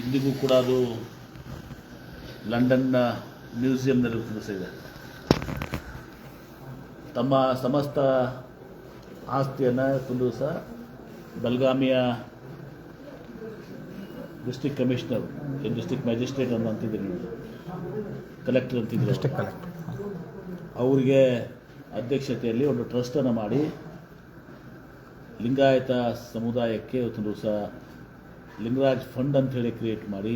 ಇಂದಿಗೂ ಕೂಡ ಅದು ಲಂಡನ್ನ ಮ್ಯೂಸಿಯಂನಲ್ಲಿ ಇದೆ ತಮ್ಮ ಸಮಸ್ತ ಆಸ್ತಿಯನ್ನು ಕುಂದು ಸಹ ಬೆಲ್ಗಾಮಿಯ ಡಿಸ್ಟ್ರಿಕ್ಟ್ ಕಮಿಷನರ್ ಡಿಸ್ಟ್ರಿಕ್ಟ್ ಮ್ಯಾಜಿಸ್ಟ್ರೇಟ್ ಅನ್ನು ಅಂತಿದ್ದೀರಿ ನೀವು. ಕಲೆಕ್ಟರ್ ಅಂತಿದ್ದೀರಿ ಡಿಸ್ಟ್ರಿಕ್ಟ್ ಕಲೆಕ್ಟರ್. ಅವರಿಗೆ ಅಧ್ಯಕ್ಷತೆಯಲ್ಲಿ ಒಂದು ಟ್ರಸ್ಟನ್ನು ಮಾಡಿ ಲಿಂಗಾಯತ ಸಮುದಾಯಕ್ಕೆ ಇವತ್ತು ದಿವಸ ಲಿಂಗರಾಜ್ ಫಂಡ್ ಅಂತ ಹೇಳಿ ಕ್ರಿಯೇಟ್ ಮಾಡಿ.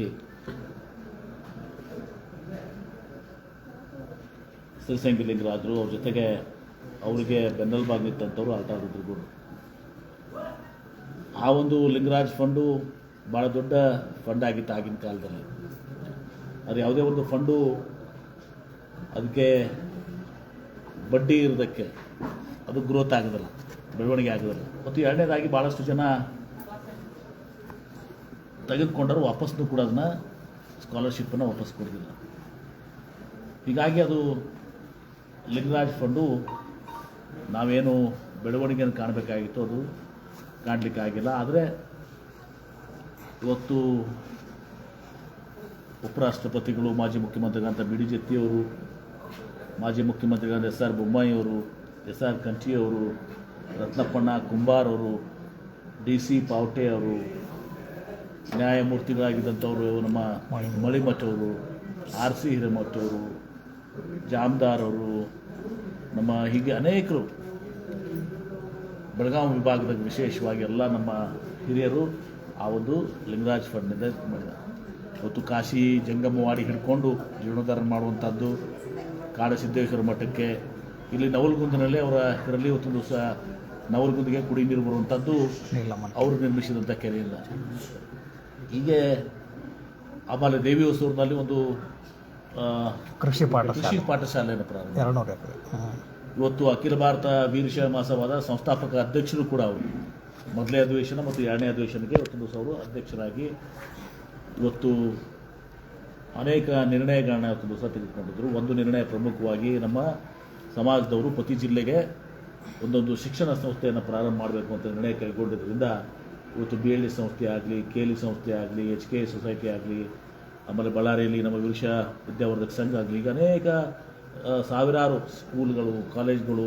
ಸಿರಿಸಂಗಿ ಲಿಂಗರಾಜರು ಅವ್ರ ಜೊತೆಗೆ ಅವರಿಗೆ ಬೆನ್ನೆಲುಬಾಗಿ ನಿಂತಂಥವ್ರು ಆಟ ಆಡಿದ್ರು ಆ ಒಂದು ಲಿಂಗರಾಜ್ ಫಂಡು ಭಾಳ ದೊಡ್ಡ ಫಂಡ್ ಆಗಿತ್ತು ಆಗಿನ ಕಾಲದಲ್ಲಿ. ಅದು ಯಾವುದೇ ಒಂದು ಫಂಡು ಅದಕ್ಕೆ ಬಡ್ಡಿ ಇರೋದಕ್ಕೆ ಅದು ಗ್ರೋತ್ ಆಗೋದಿಲ್ಲ, ಬೆಳವಣಿಗೆ ಆಗೋದಿಲ್ಲ. ಮತ್ತು ಎರಡನೇದಾಗಿ ಭಾಳಷ್ಟು ಜನ ತೆಗೆದುಕೊಂಡರು ವಾಪಸ್ನು ಕೂಡ ಅದನ್ನು ಸ್ಕಾಲರ್ಶಿಪ್ಪನ್ನು ವಾಪಸ್ ಕೊಡೋದಿಲ್ಲ ಹೀಗಾಗಿ ಅದು ಲಿಂಗರಾಜ್ ಫಂಡು ನಾವೇನು ಬೆಳವಣಿಗೆಯನ್ನು ಕಾಣಬೇಕಾಗಿತ್ತು, ಅದು ಕಾಣಲಿಕ್ಕೆ ಆಗಿಲ್ಲ. ಆದರೆ ಇವತ್ತು ಉಪರಾಷ್ಟ್ರಪತಿಗಳು, ಮಾಜಿ ಮುಖ್ಯಮಂತ್ರಿಗಳಂತ ಬಿ ಡಿ ಜೆತ್ತಿಯವರು ಮಾಜಿ ಮುಖ್ಯಮಂತ್ರಿಗಳಾದ ಎಸ್ ಆರ್ ಬೊಮ್ಮಾಯಿಯವರು, ಎಸ್ ಆರ್ ಕಂಠಿಯವರು ರತ್ನಪ್ಪಣ್ಣ ಕುಂಬಾರ್ ಅವರು ಡಿ ಸಿ ಪಾವಟೆ ಅವರು ನ್ಯಾಯಮೂರ್ತಿಗಳಾಗಿದ್ದಂಥವರು ನಮ್ಮ ಮಳಿಮಠ ಅವರು ಆರ್ ಸಿ ಹಿರೇಮಠ ಅವರು ಜಾಮದಾರ್ ಅವರು ನಮ್ಮ ಹೀಗೆ ಅನೇಕರು. ಬೆಳಗಾವಿ ವಿಭಾಗದ ವಿಶೇಷವಾಗಿ ಎಲ್ಲ ನಮ್ಮ ಹಿರಿಯರು ಆ ಒಂದು ಲಿಂಗರಾಜ್ ಫಂಡ್ನಿಂದ ಮಾಡಿದ. ಇವತ್ತು ಕಾಶಿ ಜಂಗಮವಾಡಿ ಹಿಡ್ಕೊಂಡು ಜೀರ್ಣೋದ್ಧಾರ ಮಾಡುವಂಥದ್ದು ಕಾಡಸಿದ್ದೇಶ್ವರ ಮಠಕ್ಕೆ. ಇಲ್ಲಿ ನವಲ್ಗುಂದಿನಲ್ಲಿ ಅವರ ಇದರಲ್ಲಿ ಇವತ್ತು ದಿವಸ ನವಲ್ಗುಂದಿಗೆ ಕುಡಿ ನೀರು ಬರುವಂಥದ್ದು ಅವರು ನಿರ್ಮಿಸಿದಂಥ ಕೆರೆಯಿಂದ. ಹೀಗೆ ಆಮೇಲೆ ದೇವಿ ಹೊಸೂರಿನಲ್ಲಿ ಒಂದು ಕೃಷಿ ಪಾಠ ಕೃಷಿ ಪಾಠಶಾಲೆ ಪಾಠಶಾಲೆಯನ್ನು ಪ್ರಾರಂಭ ಎಕರೆ. ಇವತ್ತು ಅಖಿಲ ಭಾರತ ವೀರಶೈವ ಮಾಸವಾದ ಸಂಸ್ಥಾಪಕ ಅಧ್ಯಕ್ಷರು ಕೂಡ ಅವರು. ಮೊದಲನೇ ಅಧಿವೇಶನ ಮತ್ತು ಎರಡನೇ ಅಧಿವೇಶನಕ್ಕೆ ಇವತ್ತು ದಿವಸ ಅವರು ಅಧ್ಯಕ್ಷರಾಗಿ ಇವತ್ತು ಅನೇಕ ನಿರ್ಣಯಗಳನ್ನ ಇವತ್ತು ದಿವಸ ತೆಗೆದುಕೊಂಡಿದ್ದರು ಒಂದು ನಿರ್ಣಯ ಪ್ರಮುಖವಾಗಿ ನಮ್ಮ ಸಮಾಜದವರು ಪ್ರತಿ ಜಿಲ್ಲೆಗೆ ಒಂದೊಂದು ಶಿಕ್ಷಣ ಸಂಸ್ಥೆಯನ್ನು ಪ್ರಾರಂಭ ಮಾಡಬೇಕು ಅಂತ ನಿರ್ಣಯ ಕೈಗೊಂಡಿದ್ದರಿಂದ ಇವತ್ತು ಬಿ ಎಲ್ ಡಿ ಸಂಸ್ಥೆ ಆಗಲಿ ಕೆ ಎಲ್ ಇ ಸಂಸ್ಥೆ ಆಗಲಿ ಎಚ್ ಕೆ ಸೊಸೈಟಿ ಆಗಲಿ, ಆಮೇಲೆ ಬಳ್ಳಾರಿಯಲ್ಲಿ ನಮ್ಮ ವಿರುಷ ವಿದ್ಯಾವರ್ಧಕ ಸಂಘ ಆಗಲಿ, ಈಗ ಅನೇಕ ಸಾವಿರಾರು ಸ್ಕೂಲ್ಗಳು ಕಾಲೇಜ್ಗಳು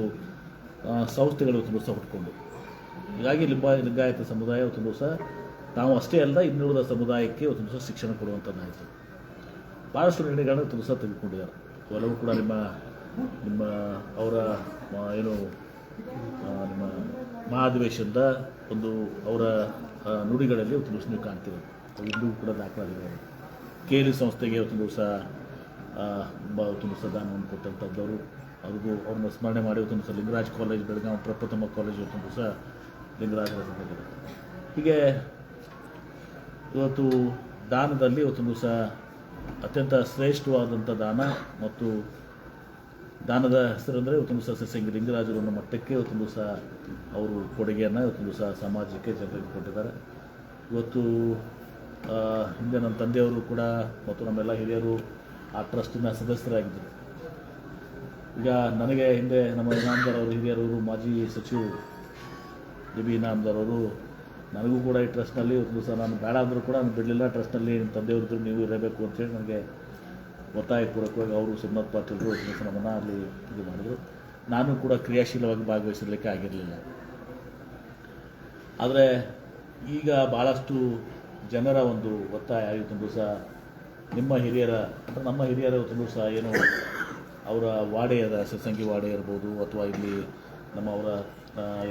ಸಂಸ್ಥೆಗಳು ತುಂಬ ದಿವಸ ಹುಟ್ಕೊಂಡು ಹೀಗಾಗಿ ಲಿಂಬ ಲಿಂಗಾಯತ ಸಮುದಾಯ ಇವತ್ತು ದಿವಸ ನಾವು ಅಷ್ಟೇ ಅಲ್ಲ, ಇನ್ನುಳಿದ ಸಮುದಾಯಕ್ಕೆ ಇವತ್ತು ದಿವಸ ಶಿಕ್ಷಣ ಕೊಡುವಂಥದ್ದಾಯಿತು ಭಾಳಷ್ಟು ನಿರ್ಣಯಗಳನ್ನು ಇವತ್ತು ದಿವಸ ತೆಗೆದುಕೊಂಡಿದ್ದಾರೆ. ಅವೆಲ್ಲವೂ ಕೂಡ ನಿಮ್ಮ ನಿಮ್ಮ ಅವರ ಏನು ನಿಮ್ಮ ಮಹಾಧಿವೇಶನದ ಒಂದು ಅವರ ನುಡಿಗಳಲ್ಲಿ ಒಂದು ದಿವಸ ನೀವು ಕಾಣ್ತೀವಿ ಇಂದು ಕೂಡ ದಾಖಲಾಗಿದ್ದಾರೆ. ಕೆ ಎಲ್ ಸಂಸ್ಥೆಗೆ ಒಂದು ದಿವಸ ಒಂದು ದಿವಸ ದಾನವನ್ನು ಕೊಟ್ಟಂಥದ್ದವರು ಅವ್ರಿಗೂ ಅವ್ರನ್ನ ಸ್ಮರಣೆ ಮಾಡಿ ಒಂದು ದಿವಸ ಲಿಂಗರಾಜ್ ಕಾಲೇಜ್ ಬೆಳಗಾವಿ ಪ್ರಪ್ರಥಮ ಕಾಲೇಜ್ ಒಂದು ದಿವಸ ಸಂಘಟನೆ ಹೀಗೆ ಇವತ್ತು ದಾನದಲ್ಲಿ ಒಂದು ದಿವಸ ಅತ್ಯಂತ ಶ್ರೇಷ್ಠವಾದಂಥ ದಾನ ಮತ್ತು ದಾನದ ಹೆಸರಂದರೆ ಇವತ್ತು ದಿವಸ ಸಸ್ಯಂಗಿ ಲಿಂಗರಾಜರು ಅನ್ನೋ ಮಟ್ಟಕ್ಕೆ ಇವತ್ತು ದಿವಸ ಅವರು ಕೊಡುಗೆಯನ್ನು ಇವತ್ತು ದಿವಸ ಸಮಾಜಕ್ಕೆ ಜನರಿಗೆ ಕೊಟ್ಟಿದ್ದಾರೆ. ಇವತ್ತು ಹಿಂದೆ ನನ್ನ ತಂದೆಯವರು ಕೂಡ ಮತ್ತು ನಮ್ಮೆಲ್ಲ ಹಿರಿಯರು ಆ ಟ್ರಸ್ಟಿನ ಸದಸ್ಯರಾಗಿದ್ದರು. ಈಗ ನನಗೆ ಹಿಂದೆ ನಮ್ಮ ಇನಾಮದಾರ್ ಅವರು ಹಿರಿಯರವರು ಮಾಜಿ ಸಚಿವರು ಡಿ ಬಿ ಇನಾಮದಾರ್ ಅವರು, ನನಗೂ ಕೂಡ ಈ ಟ್ರಸ್ಟ್ನಲ್ಲಿ ಒಂದು ದಿವಸ, ನಾನು ಬೇಡ ಅಂದರೂ ಕೂಡ ನಾನು ಬಿಡಲಿಲ್ಲ, ಟ್ರಸ್ಟ್ನಲ್ಲಿ ನಿಮ್ಮ ತಂದೆಯವ್ರದ್ದು ನೀವು ಇರಬೇಕು ಅಂತೇಳಿ ನನಗೆ ಒತ್ತಾಯಪೂರ್ವಕವಾಗಿ ಅವರು ಸೋಮನಾಥ್ ಪಾಟೀಲರು ಸಿಂಹಸನವನ್ನು ನಮ್ಮನ್ನು ಅಲ್ಲಿ ಇದು ಮಾಡಿದರು. ನಾನು ಕೂಡ ಕ್ರಿಯಾಶೀಲವಾಗಿ ಭಾಗವಹಿಸಲಿಕ್ಕೆ ಆಗಿರಲಿಲ್ಲ. ಆದರೆ ಈಗ ಭಾಳಷ್ಟು ಜನರ ಒಂದು ಒತ್ತಾಯ ಇವತ್ತೊಂದು ಸಹ ನಿಮ್ಮ ಹಿರಿಯರ ಅಂದರೆ ನಮ್ಮ ಹಿರಿಯರ ಇವತ್ತೊಂದು ಸಹ ಏನು ಅವರ ವಾಡೆಯದ ಸತ್ಸಂಗಿ ವಾಡೆ ಇರ್ಬೋದು ಅಥವಾ ಇಲ್ಲಿ ನಮ್ಮ ಅವರ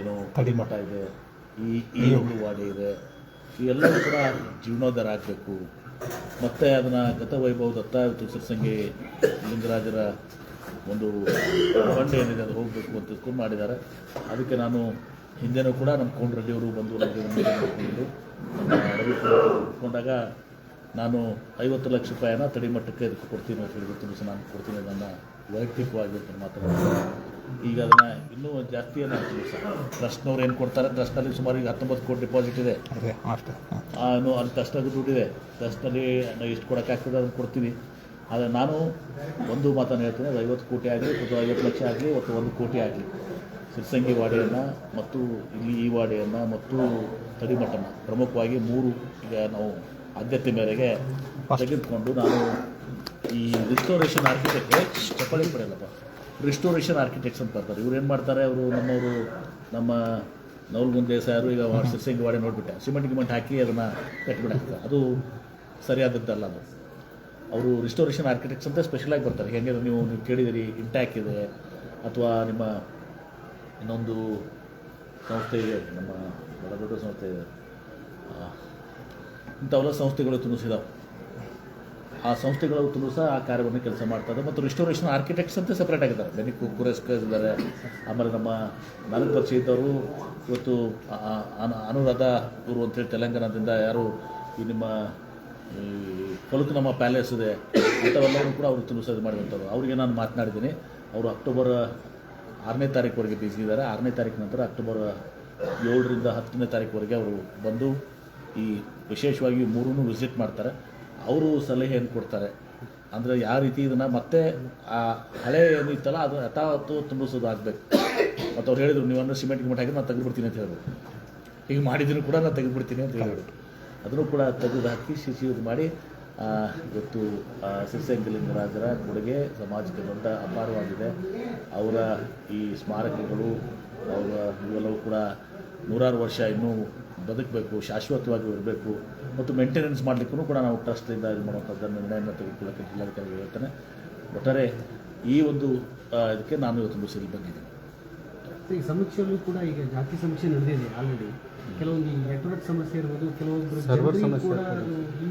ಏನು ಕಡಿಮಠ ಇದೆ ಈ ಈ ಒಂದು ವಾಡೆ ಇದೆ. ಇವೆಲ್ಲವೂ ಕೂಡ ಜೀವನೋದ್ಧಾರ ಆಗಬೇಕು. ಮತ್ತು ಅದನ್ನು ಗತವೈಭವ ದತ್ತ ಇವತ್ತು ಸತ್ಸಂಗಿ ಲಿಂಗರಾಜರ ಒಂದು ಬಂಡೆ ಏನಿದೆ ಅದು ಹೋಗಬೇಕು ಅಂತ ತಿಳ್ಕೊಂಡು ಮಾಡಿದ್ದಾರೆ. ಅದಕ್ಕೆ ನಾನು ಹಿಂದೆನೂ ಕೂಡ ನಮ್ಮ ಕೋನ್ ರೆಡ್ಡಿಯವರು ಬಂದು ನಮಗೆ ರವಿ ಕುಮಾರ್ ಒಪ್ಕೊಂಡಾಗ ನಾನು ಐವತ್ತು ಲಕ್ಷ ರೂಪಾಯಿನ ತಡಿಮಟ್ಟಕ್ಕೆ ಇದಕ್ಕೆ ಕೊಡ್ತೀನಿ ಅಂತ ಹೇಳಿ ದಿವಸ ನಾನು ಕೊಡ್ತೀನಿ ನನ್ನ ವೈಯಕ್ತಿಕವಾಗಿ ಅಂತ ಮಾತಾಡ್ತೀನಿ ಈಗ ಅದನ್ನು ಇನ್ನೂ ಜಾಸ್ತಿ ಏನು ಆಗ್ತೀವಿ ಸರ್ ಟ್ರಸ್ಟ್ನವ್ರು ಏನು ಕೊಡ್ತಾರೆ? ಟ್ರಸ್ಟ್ನಲ್ಲಿ ಸುಮಾರು ಈಗ ಹತ್ತೊಂಬತ್ತು ಕೋಟಿ ಡಿಪಾಸಿಟ್ ಇದೆ. ಇನ್ನು ಅಲ್ಲಿ ಟ್ರಸ್ಟ್ನಾಗ ದುಡ್ಡಿದೆ ಟ್ರಸ್ಟ್ನಲ್ಲಿ ನಾವು ಎಷ್ಟು ಕೊಡೋಕ್ಕಾಗ್ತದೆ ಅದನ್ನು ಕೊಡ್ತೀನಿ. ಆದರೆ ನಾನು ಒಂದು ಮಾತನ್ನು ಹೇಳ್ತೀನಿ ಅದು ಐವತ್ತು ಕೋಟಿ ಆಗಲಿ ಅಥವಾ ಐವತ್ತು ಲಕ್ಷ ಆಗಲಿ ಅಥವಾ ಒಂದು ಕೋಟಿ ಆಗಲಿ. ಸಿರ್ಸಂಗಿ ವಾಡೆಯನ್ನು ಮತ್ತು ಇಲ್ಲಿ ಈ ವಾಡೆಯನ್ನು ಮತ್ತು ತಡಿಮಠನ ಪ್ರಮುಖವಾಗಿ ಮೂರು ಈಗ ನಾವು ಆದ್ಯತೆ ಮೇರೆಗೆ ತೆಗೆದುಕೊಂಡು ನಾನು ಈ ರಿಸ್ಟೋರೇಷನ್ ಆರ್ಕಿಟೆಕ್ಟ್ ಚಪ್ಪಳಿ ಪಡೆಯಲ್ಲಪ್ಪ ರಿಸ್ಟೋರೇಷನ್ ಆರ್ಕಿಟೆಕ್ಟ್ಸ್ ಅಂತ ಬರ್ತಾರೆ ಇವ್ರು ಏನು ಮಾಡ್ತಾರೆ? ಅವರು ನಮ್ಮವರು ನಮ್ಮ ನವಲ್ಗುಂದೆ ಸಾರು ಈಗ ಸಿರ್ಸಿಂಗ್ ವಾಡೆ ನೋಡಿಬಿಟ್ಟೆ. ಸಿಮೆಂಟ್ ಗಿಮೆಂಟ್ ಹಾಕಿ ಅದನ್ನು ಕಟ್ಟಿಬಿಡಾಕ್ತಾರೆ ಅದು ಸರಿಯಾದದ್ದಲ್ಲ ಅದು. ಅವರು ರಿಸ್ಟೋರೇಷನ್ ಆರ್ಕಿಟೆಕ್ಟ್ಸ್ ಅಂತ ಸ್ಪೆಷಲಾಗಿ ಬರ್ತಾರೆ. ಹೆಂಗೆ ನೀವು ನೀವು ಕೇಳಿದಿರಿ ಇಂಟ್ಯಾಕ್ ಇದೆ. ಅಥವಾ ನಿಮ್ಮ ಇನ್ನೊಂದು ಸಂಸ್ಥೆ ಇದೆ ನಮ್ಮ ದೊಡ್ಡ ದೊಡ್ಡ ಸಂಸ್ಥೆ ಇದೆ. ಇಂಥವೆಲ್ಲ ಸಂಸ್ಥೆಗಳು ತುಂಬಿಸಿದಾವೆ. ಆ ಸಂಸ್ಥೆಗಳು ತುಂಬ ಸಹ ಆ ಕಾರ್ಯವನ್ನು ಕೆಲಸ ಮಾಡ್ತಾರೆ ಮತ್ತು ರಿಸ್ಟೋರೇಷನ್ ಆರ್ಕಿಟೆಕ್ಟ್ಸ್ ಅಂತ ಸಪ್ರೇಟ್ ಆಗಿದ್ದಾರೆ. ಬೆನಿ ಕುರೆಸ್ಕರ್ ಇದ್ದಾರೆ. ಆಮೇಲೆ ನಮ್ಮ ನನಗೆ ಪರಿಚಯ ಇದ್ದವರು, ಇವತ್ತು ಅನುರಾಧ ಗುರು ಅಂತೇಳಿ ತೆಲಂಗಾಣದಿಂದ ಯಾರು ಈ ನಿಮ್ಮ ಕೊಲುಕು ನಮ್ಮ ಪ್ಯಾಲೇಸ್ ಇದೆ ಅಂಥವೆಲ್ಲರೂ ಕೂಡ ಅವರು ತುಳುಸೋದು ಮಾಡಿದಂಥವ್ರು. ಅವರಿಗೆ ನಾನು ಮಾತನಾಡಿದ್ದೀನಿ. ಅವರು ಅಕ್ಟೋಬರ್ ಆರನೇ ತಾರೀಕುವರೆಗೆ ಬ್ಯುಸಿ ಇದ್ದಾರೆ. ಆರನೇ ತಾರೀಕು ನಂತರ ಅಕ್ಟೋಬರ್ ಏಳರಿಂದ ಹತ್ತನೇ ತಾರೀಕುವರೆಗೆ ಅವರು ಬಂದು ಈ ವಿಶೇಷವಾಗಿ ಮೂರೂ ವಿಸಿಟ್ ಮಾಡ್ತಾರೆ. ಅವರು ಸಲಹೆಯನ್ನು ಕೊಡ್ತಾರೆ. ಅಂದರೆ ಯಾವ ರೀತಿ ಇದನ್ನು ಮತ್ತೆ ಆ ಹಳೆ ಏನಿತ್ತಲ್ಲ ಅದು ಯಥಾವತ್ತು ತುಂಬಿಸೋದು ಆಗಬೇಕು. ಮತ್ತು ಅವ್ರು ಹೇಳಿದ್ರು, ನೀವು ಅಂದರೆ ಸಿಮೆಂಟ್ ಗಿಮೆಂಟ್ ಹಾಕಿ ನಾನು ತೆಗೆದುಬಿಡ್ತೀನಿ ಅಂತ ಹೇಳಿದ್ರು. ಹೀಗೆ ಮಾಡಿದ್ರು ಕೂಡ ನಾನು ತೆಗೆದುಬಿಡ್ತೀನಿ ಅಂತ ಹೇಳಿದ್ರು. ಅದನ್ನು ಕೂಡ ತೆಗೆದು ಹಾಕಿ ಶಿಶಿ ಇದು ಮಾಡಿ ಇವತ್ತು ಸಿರಿಸಂಗಲಿಂಗರಾಜರ ಕೊಡುಗೆ ಸಮಾಜಕ್ಕೆ ದೊಡ್ಡ ಅಪಾರವಾಗಿದೆ. ಅವರ ಈ ಸ್ಮಾರಕಗಳು, ಅವರ ಇವೆಲ್ಲವೂ ಕೂಡ ನೂರಾರು ವರ್ಷ ಇನ್ನೂ ಬದುಕಬೇಕು ಶಾಶ್ವತವಾಗಿ ಇರಬೇಕು ಮತ್ತು ಮೇಂಟೆನೆನ್ಸ್ ಮಾಡಲಿಕ್ಕೂ ಕೂಡ ನಾವು ಟ್ರಸ್ಟಿಂದ ಇದು ಮಾಡುವಂಥದ್ದು ನಿರ್ಣಯವನ್ನು ತೆಗೆದುಕೊಳ್ಳೋಕ್ಕೆ ಜಿಲ್ಲಾಧಿಕಾರಿ ಹೇಳ್ತಾನೆ ಒಟ್ಟಾರೆ ಈ ಒಂದು ಇದಕ್ಕೆ ನಾನು ಇವತ್ತು ಸರಿ ಬಂದಿದ್ದೀನಿ. ಈ ಸಮೀಕ್ಷೆಯಲ್ಲೂ ಕೂಡ ಈಗ ಜಾತಿ ಸಮೀಕ್ಷೆ ನಡೆದಿದೆ ಆಲ್ರೆಡಿ ಕೆಲವೊಂದು ನೆಟ್ವರ್ಕ್ ಸಮಸ್ಯೆ ಇರ್ಬೋದು ಕೆಲವೊಂದು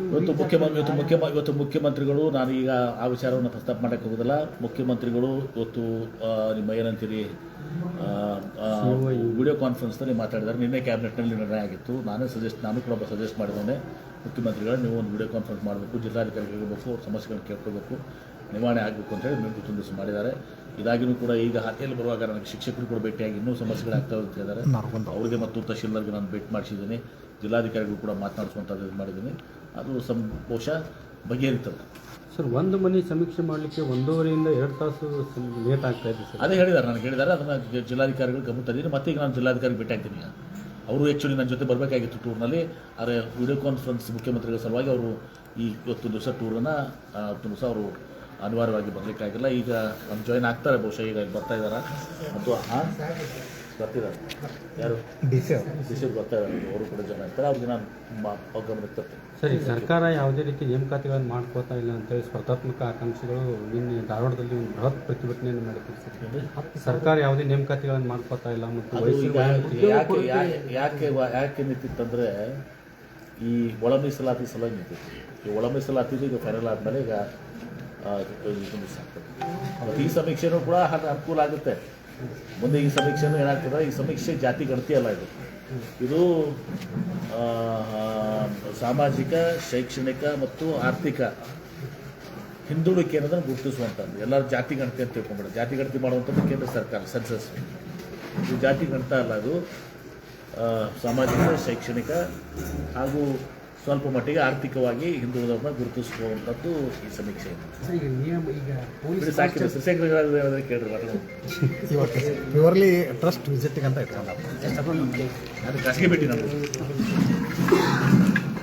ಇವತ್ತು ಮುಖ್ಯಮಂತ್ರಿ ಇವತ್ತು ಮುಖ್ಯ ಇವತ್ತು ಮುಖ್ಯಮಂತ್ರಿಗಳು ನಾನು ಈಗ ಆ ವಿಚಾರವನ್ನು ಪ್ರಸ್ತಾಪ ಮಾಡೋಕ್ಕೆ ಹೋಗೋದಲ್ಲ. ಮುಖ್ಯಮಂತ್ರಿಗಳು ಇವತ್ತು ನಿಮ್ಮ ಏನಂತೀರಿ ವಿಡಿಯೋ ಕಾನ್ಫರೆನ್ಸ್ನಲ್ಲಿ ಮಾತಾಡಿದ್ದಾರೆ. ನಿನ್ನೆ ಕ್ಯಾಬಿನೆಟ್ನಲ್ಲಿ ನಿರ್ಣಯ ಆಗಿತ್ತು. ನಾನೇ ಸಜೆಸ್ಟ್ ನಾನು ಕೂಡ ಸಜೆಸ್ಟ್ ಮಾಡಿದ್ದೇನೆ. ಮುಖ್ಯಮಂತ್ರಿಗಳು ನೀವು ಒಂದು ವಿಡಿಯೋ ಕಾನ್ಫರೆನ್ಸ್ ಮಾಡಬೇಕು ಜಿಲ್ಲಾಧಿಕಾರಿಗಳಿಗೆ ಹೋಗಬೇಕು ಅವ್ರ ಸಮಸ್ಯೆಗಳನ್ನ ಕೇಳ್ಕೋಬೇಕು ನಿವಾರಣೆ ಆಗಬೇಕು ಅಂತೇಳಿ ಮೆಂಟು ತುಂಬಿಸಿ ಮಾಡಿದ್ದಾರೆ. ಇದಾಗಿಯೂ ಕೂಡ ಈಗ ಹಾದಿಯಲ್ಲಿ ಬರುವಾಗ ನನಗೆ ಶಿಕ್ಷಕರು ಕೂಡ ಭೇಟಿಯಾಗಿ ಇನ್ನೂ ಸಮಸ್ಯೆಗಳಾಗ್ತಾ ಅಂತ ಹೇಳಿದ್ದಾರೆ ನಾನು ಅವರಿಗೆ ಮತ್ತು ತಹಶೀಲ್ದಾರ್ಗೆ ನಾನು ಭೇಟಿ ಮಾಡಿಸಿದ್ದೀನಿ. ಜಿಲ್ಲಾಧಿಕಾರಿಗಳು ಕೂಡ ಮಾತನಾಡಿಸುವಂಥದ್ದು ಇದು ಮಾಡಿದ್ದೀನಿ. ಅದು ಸಂ ಬಹುಶಃ ಬಗೆಹರಿತದೆ ಸರ್ ಒಂದು ಮನೆ ಸಮೀಕ್ಷೆ ಮಾಡಲಿಕ್ಕೆ ಒಂದೂವರೆಯಿಂದ ಎರಡು ತಾಸು ಲೇಟ್ ಆಗ್ತಾ ಇದೆ ಸರ್. ಅದೇ ಹೇಳಿದ್ದಾರೆ ನನಗೆ ಹೇಳಿದ್ದಾರೆ ಅದನ್ನು ಜಿಲ್ಲಾಧಿಕಾರಿಗಳು ಗಮನ ತಂದಿದ್ದೀನಿ ಮತ್ತೆ ಈಗ ನಾನು ಜಿಲ್ಲಾಧಿಕಾರಿ ಭೇಟಿಯಾಗ್ತೀನಿ ಅವರು ಆ್ಯಕ್ಚುಲಿ ನನ್ನ ಜೊತೆ ಬರಬೇಕಾಗಿತ್ತು ಟೂರ್ನಲ್ಲಿ ಆದರೆ ವಿಡಿಯೋ ಕಾನ್ಫರೆನ್ಸ್ ಮುಖ್ಯಮಂತ್ರಿಗಳ ಸಲುವಾಗಿ ಅವರು ಈ ಇವತ್ತು ದಿವಸ ಟೂರನ್ನು ಹತ್ತು ದಿವಸ ಅವರು ಅನಿವಾರ್ಯವಾಗಿ ಬರಲಿಕ್ಕಾಗಿಲ್ಲ. ಈಗ ನಮ್ಮ ಜಾಯ್ನ್ ಆಗ್ತಾರೆ ಬಹುಶಃ ಈಗ ಬರ್ತಾ ಇದ್ದಾರೆ ಮತ್ತು ಹಾಂ ಬರ್ತಿದ್ದಾರೆ. ಯಾರು? ಡಿ ಸಿ ಅವರು. ಶಿಷ್ಯರು ಬರ್ತಾ ಇದ್ದಾರೆ. ಅವರು ಕೂಡ ಜನ ಇರ್ತಾರೆ. ಅವ್ರಿಗೆ ನಾನು ಸರಿ ತರ್ತೀನಿ ಸರ್ ಸರ್ಕಾರ ಯಾವುದೇ ರೀತಿ ನೇಮಕಾತಿಗಳನ್ನು ಮಾಡ್ಕೋತಾ ಇಲ್ಲ ಅಂತೇಳಿ ಸ್ಪರ್ಧಾತ್ಮಕ ಆಕಾಂಕ್ಷಿಗಳು ನಿನ್ನೆ ಧಾರವಾಡದಲ್ಲಿ ಒಂದು ಬೃಹತ್ ಪ್ರತಿಭಟನೆಯನ್ನು ಮಾಡಿದ್ರು ಸರ್ ಸರ್ಕಾರ ಯಾವುದೇ ನೇಮಕಾತಿಗಳನ್ನು ಮಾಡ್ಕೋತಾ ಇಲ್ಲ ಮತ್ತು ಯಾಕೆ ಯಾಕೆ ಯಾಕೆ ವ- ಯಾಕೆ ನಿಂತಿತ್ತಂದರೆ ಈ ಒಳ ಮೀಸಲಾತಿ ಸಲುವಾಗಿ ನಿಂತಿತ್ತು. ಈ ಒಳ ಮೀಸಲಾತಿ ಈಗ ಫೈನಲ್ ಆದಮೇಲೆ ಈಗ ಈ ಸಮೀಕ್ಷೆನೂ ಕೂಡ ಅನುಕೂಲ ಆಗುತ್ತೆ. ಮುಂದೆ ಈ ಸಮೀಕ್ಷೆನೂ ಏನಾಗ್ತದೆ? ಈ ಸಮೀಕ್ಷೆ ಜಾತಿ ಗಣತಿ ಅಲ್ಲ ಇದು. ಇದು ಸಾಮಾಜಿಕ, ಶೈಕ್ಷಣಿಕ ಮತ್ತು ಆರ್ಥಿಕ ಹಿಂದುಳಿಕೆ ಅನ್ನೋದನ್ನು ಗುರುತಿಸುವಂಥದ್ದು. ಎಲ್ಲರೂ ಜಾತಿ ಗಣತಿ ಅಂತ ತಿಳ್ಕೊಂಡ್ಬಿಡ. ಜಾತಿ ಗಣತಿ ಮಾಡುವಂಥದ್ದು ಕೇಂದ್ರ ಸರ್ಕಾರ, ಸೆನ್ಸಸ್. ಇದು ಜಾತಿ ಗಣತ ಅಲ್ಲ ಅದು. ಸಾಮಾಜಿಕ, ಶೈಕ್ಷಣಿಕ ಹಾಗೂ ಸ್ವಲ್ಪ ಮಟ್ಟಿಗೆ ಆರ್ಥಿಕವಾಗಿ ಹಿಂದುಳಿದವ್ರನ್ನ ಗುರುತಿಸುವಂಥದ್ದು ಈ ಸಮೀಕ್ಷೆ. ಸರ್, ಈಗ ನಿಯಮ ಈಗ ಪೊಲೀಸ್ ಬಿಡಿ ಸಾಕಿದೆ ಶಿಕ್ಷಕರು ಕೇಳ್ರಿ ಪ್ಯೂರ್ಲಿ ಟ್ರಸ್ಟ್ ವಿಸಿಟ್ಗೆ ಅಂತ ಇಟ್ಕೊಂಡ ಅದು ಖಾಸಗಿ ಭೇಟಿ ನಮ್ಮದು